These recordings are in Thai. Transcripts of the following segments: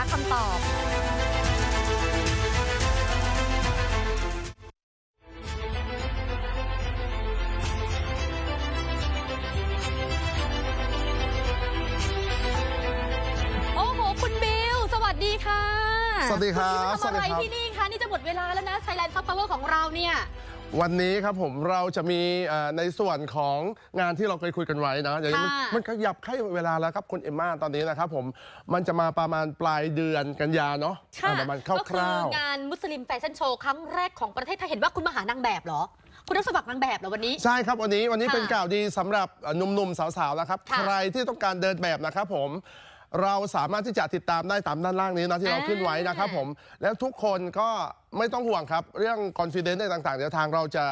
าคำตอบโอ้โหคุณบิวสวัสดีค่ะ สวัสดีครับณบิวทำอะไรสวัสดีครับที่นี่คะ นี่จะหมดเวลาแล้วนะ Thailand Soft Power ของเราเนี่ย วันนี้ครับผมเราจะมีเอ่อในส่วนของงานที่เราเคยคุยกันไว้นะอย่างนี้มันค่ะ มันขยับให้เวลาแล้วครับคุณเอมมาตอนนี้นะครับผมมันจะมาประมาณปลายเดือนกันยาเนาะค่ะอ่าประมาณคก็คืร่าวงานมุสลิมแฟชั่นโชว์ครั้งแรกของประเทศไทยเห็นว่าคุณมาหานางแบบเหรอ คุณรับสมัครนางแบบเหรอวันนี้ ๆใช่ครับวันนี้วันนี้ค่ะเป็นข่าวดีสำหรับเอ่อหนุ่มๆสาวๆนะครับค่ะ ใครที่ต้องการเดินแบบนะครับผม เราสามารถที่จะติดตามได้ตามด้านล่างนี้นะที่เราอ่าขึ้นไว้นะครับผม แล้วทุกคนก็ไม่ต้องห่วงครับ เรื่อง confidence ในต่างๆ เดี๋ยวทางเราจะ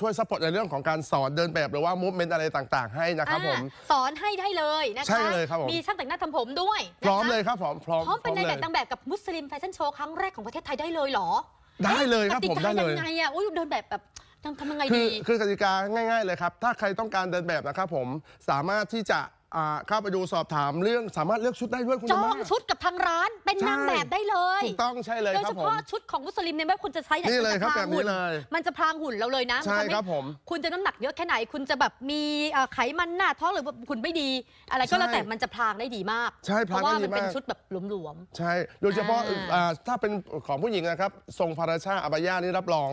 ช่วยซัพพอร์ตในเรื่องของการสอนเดินแบบหรือว่า movement อะไรต่างๆ ให้นะครับผมอ่าสอนให้ได้เลยนะคะ ใช่เลยครับผม มีช่างแต่งหน้าทำผมด้วยนะคะพร้อมเลยครับผมพร้อมพร้อมเป็นในายลแบยบนางแบบกับมุสลิมแฟชั่นโชว์ครั้งแรกของประเทศไทยได้เลยเหรอ ได้เลยครับกติผมกาได้เลยยังไงอะอุ้ยเดินแบบแบบทำยังไงคือดีคือกติกาง่าย ๆ เลยครับ ถ้าใครต้องการเดินแบบนะครับผมสามารถที่จะ อ่าเข้าไปดูสอบถามเรื่องสามารถเลือกชุดได้ด้วยคุณจอมางชุดกับทางร้านเป็นใช่นางแบบได้เลย ถูกต้องใช่เลยโดยครัเฉบผม พาะชุดของมุสลิมเนี่ยไม่ว่าคุณจะใช้ไหนนี่มัเลยจะครับพรางแบบนี้หุ่นเลยมันจะพรางหุ่นเราเลยนะใช่นทำห้ครับผมคุณจะน้ำหนักเยอะแค่ไหน คุณจะแบบมีเอ่อไขมันหน้าท้องหรือว่าหุ่นไม่ดี อะไรก็แล้วใช่แต่มันจะพรางได้ดีมากใช่พเพรางราะว่าได้ดีมันเป็นมาก ชุดแบบหลวม ใช่ โดยเฉพาะอ่า อ่าถ้าเป็นของผู้หญิงนะครับ ทรงพาราชาอาบายานี่รับรอง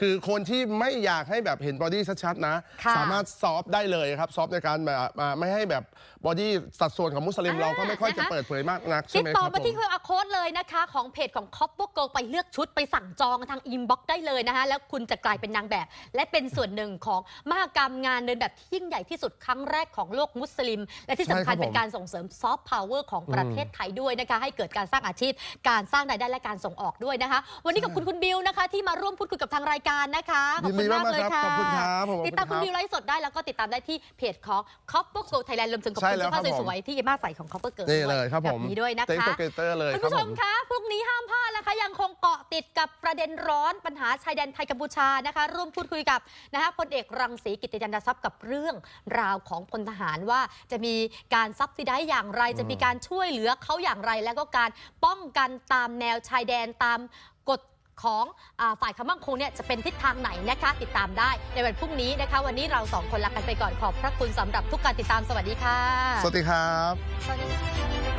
คือคนที่ไม่อยากให้แบบเห็นบอดี้ชัดๆนะ ค่ะสามารถซอฟต์ได้เลยครับ ซอฟต์ในการแบบอ่าไม่ให้แบบบอดี้สัดส่วนของมุสลิมอ่าเราก็ไม่ค่อยจะนะคะเปิดเผยมากนักๆใช่ติดไหมต่อครับมาที่ผเคอร์โค้ดเลยนะคะ ของเพจของ c o p p e r Girl ไปเลือกชุดไปสั่งจองทางอินบ็อกได้เลยนะคะ แล้วคุณจะกลายเป็นนางแบบ และเป็นส่วนหนึ่งของมหกรรมงานเดินแบบที่ยิ่งใหญ่ที่สุดครั้งแรกของโลกมุสลิม และที่สำคัญใช่ครับผมเป็นการส่งเสริมซอฟต์พาวเวอร์ของประเทศไทยด้วยนะคะ ให้เกิดการสร้างอาชีพ การสร้างรายได้และการส่งออกด้วยนะคะ วันนี้ขอบคุณคุณบิวนะคะ ที่มาร่วมพูดคุยกับทางรายการนะคะขอบคุณมากเลยค่ะขอบคุณครับผมติดตามคุณขอบบิคุวณไลฟ์สดได้แล้วก็ติดตามได้ที่เพจของ c o p p e r Girl Thailand รวมถึงขอบใช่คุณแล้วเสื้อผ้าครับผมสวยๆที่เอมมาใส่ของ c o p p e r Girl นี่ด้วยเลยครับผมแบบนี้ด้วยนะเต็งคะโตเกเตอร์เลยคุณครับผู้ชผมมคะพรุ่งนี้ห้ามพลาดนะคะ ยังคงเกาะติดกับประเด็นร้อนปัญหาชายแดนไทยกัมพูชานะคะ ร่วมพูดคุยกับนะคะพลเอกรังสีกิติยันทรัพย์กับเรื่องราวของพลทหารว่าจะมีการซับซิได้อย่างไร จะมีการช่วยเหลือเขาอย่างไร แล้วก็การป้องกันตามแนวชายแดนตามกฎ ของอาฝ่ายความมั่นคงเนี่ยจะเป็นทิศทางไหนนะคะ ติดตามได้ในวันพรุ่งนี้นะคะ วันนี้เราสองคนลากันไปก่อนขอบพระคุณสำหรับทุกการติดตามสวัสดีค่ะ สวัสดีครับ สวัสดีค่ะ